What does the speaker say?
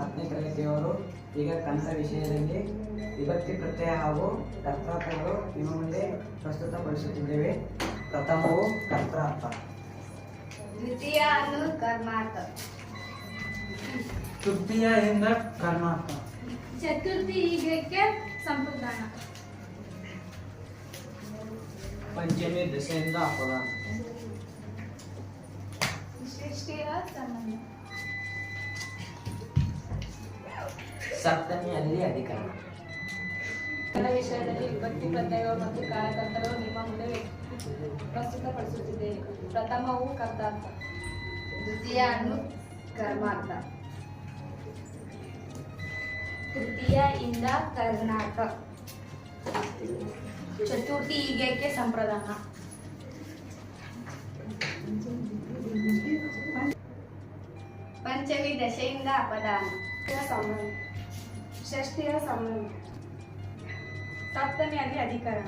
ಹತ್ತನೇ ತರಗತಿಯವರು ಈಗ ಕನ್ನಡ ವಿಷಯದಲ್ಲಿ ವಿಭಕ್ತಿ ಪ್ರತ್ಯಯ ಹಾಗೂ ಕರ್ತಾರ್ಥಗಳು ನಿಮ್ಮ ಮುಂದೆ ಪ್ರಸ್ತುತಪಡಿಸುತ್ತಿದ್ದೇವೆ. ಪ್ರಥಮವು ಕರ್ತಾರ್ಥ ದ್ವಿತೀಯ ಕರ್ಮಾರ್ಥ. ತೃತೀಯ ತೃತೀಯದಿಂದ ಕರ್ಮಾರ್ಥ. ಚತುರ್ಥಿ ಈಗಕ್ಕೆ ಸಂಪ್ರದಾನ ಪಂಚಮಿ ದಶೆಯಿಂದ ಅಪದಾನ ಷಷ್ಠಿಯ ಸಂಬಂಧ. ಸಪ್ತಮಿಯಲ್ಲಿ ಅಧಿಕರಣ. ಕನ್ನಡ ವಿಷಯದಲ್ಲಿ ವಿಭಕ್ತಿ ಪ್ರತ್ಯಯಗಳು ಮತ್ತು ಕಾರ್ಯಕರ್ತರು ನಿಮ್ಮ ಮುಂದೆ ಪ್ರಸ್ತುತಪಡಿಸುತ್ತಿದೆ. ಪ್ರಥಮವು ಕರ್ತಾರ್ಥ. ದ್ವಿತೀಯ ಅನ್ನು ಕರ್ಮಾರ್ಥ. ತೃತೀಯ ಇಂದ ಕರ್ನಾಟಕ ಚತುರ್ಥಿ ಈಗಕ್ಕೆ ಸಂಪ್ರದಾನ? ಪಂಚಮಿ ದಶೆಯಿಂದ ಅಪದಾನ. ಸಂಬಂಧ ಷಷ್ಠಿಯ ಸಂಬಂಧ ಸಪ್ತಮಿಯಲ್ಲಿ ಅಧಿಕರಣ